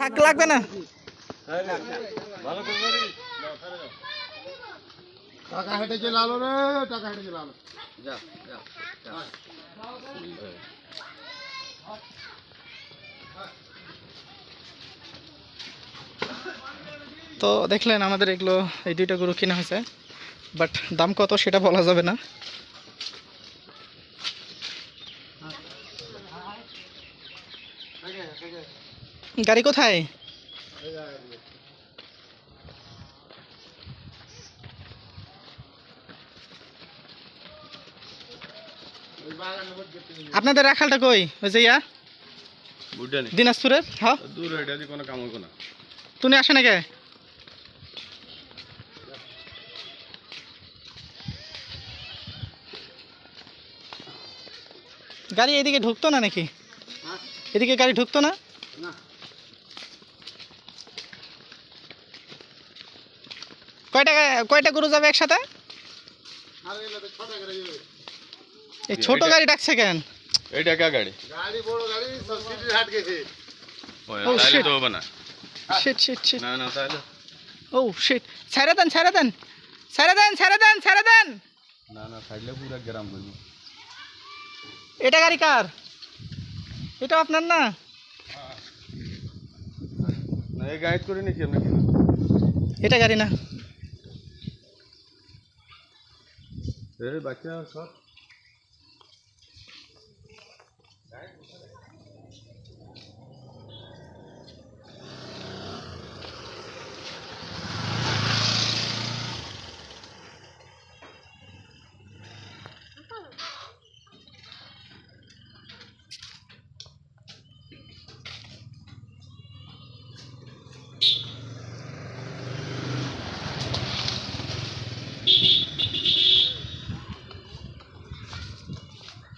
থাক লাগবে না। টাকা হেঁটে চলে আলো রে টাকা হেঁটে চলে আলো তো দেখলেন আমাদের এগুলো এই দুইটা গরু কিনা হয়েছে বাট দাম কত সেটা বলা যাবে না। গাড়ি কোথায়? আপনাদের রাখালটা কই? ওই যে ইয়া? দিনাজপুরের? হ্যাঁ। দূর এটা দিয়ে কোনো কাম হইব না। তুমি আসে নাকি? গাড়ি এদিকে ঢুকতো না নাকি? এদিকে গাড়ি ঢুকতো না। কয়টা কয়টা গরু যাবে একসাথে? আর এগুলো তো ছোট গাড়ি এই ছোট গাড়ি ডাকছে কেন? এইটা কা গাড়ি? গাড়ি বড় গাড়ি সব সিটির হাট গেছে। তাহলে shit. তো হবে না। শিট শিট শিট না না তাহলে ও শিট ছেড়ে দেন ছেড়ে দেন। ছেড়ে দেন ছেড়ে দেন ছেড়ে দেন। না না থাকলে পুরো গ্রাম হইব। এটা গাড়ি কার? এটা আপনার না? না এই গাইড করে নাকি কি এটা গাড়ি না। এই বাচ্চা সব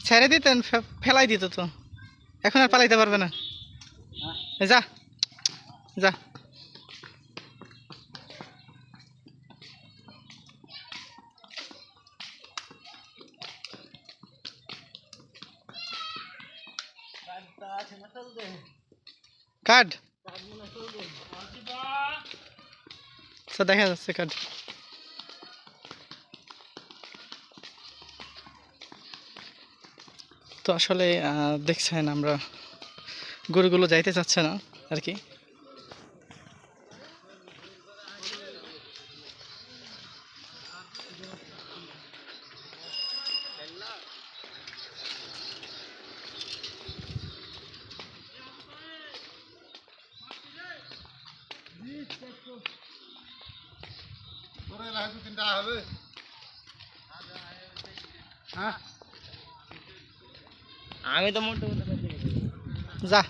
ছেড়ে দিতেন ফেলাই দিত তো। এখন আর পালাইতে পারবে না। যা যা। কার্ড? আচ্ছা দেখা যাচ্ছে কার্ড। তো আসলে দেখছেন আমরা গরুগুলো যাইতে চাচ্ছে না আর কি। হ্যাঁ? আমি তো মোটে যা।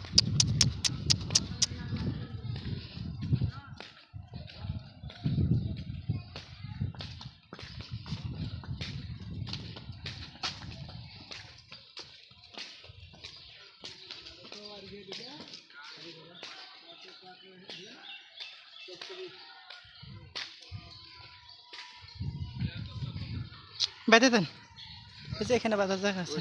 বেঁধে দেন। এই এখানে বাজার জায়গা আছে।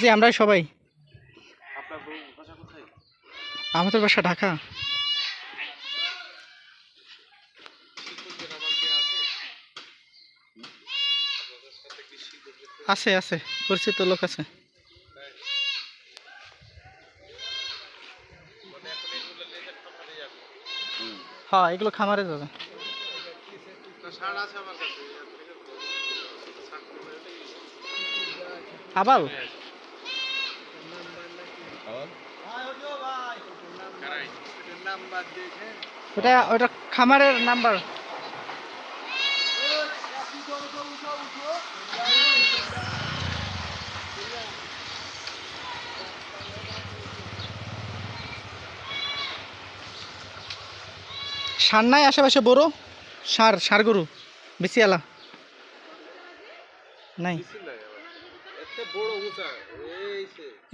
জি আমরা সবাই। আমাদের বাসা ঢাকা। আছে আছে পরিচিত লোক আছে। হ্যাঁ এগুলো খামারে যাবে। আবাল? ওটা ওটা খামারের নাম্বার। সার নাই আশেপাশে বড় সার সার গরু বেশি আলা নাই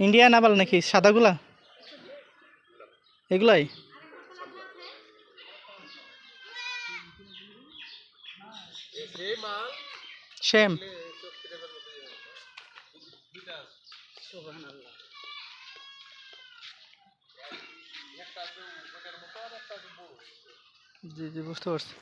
ইন্ডিয়ান আবাল নাকি সাদাগুলা? এগুলাই? সেম জি জি বুঝতে পারছি।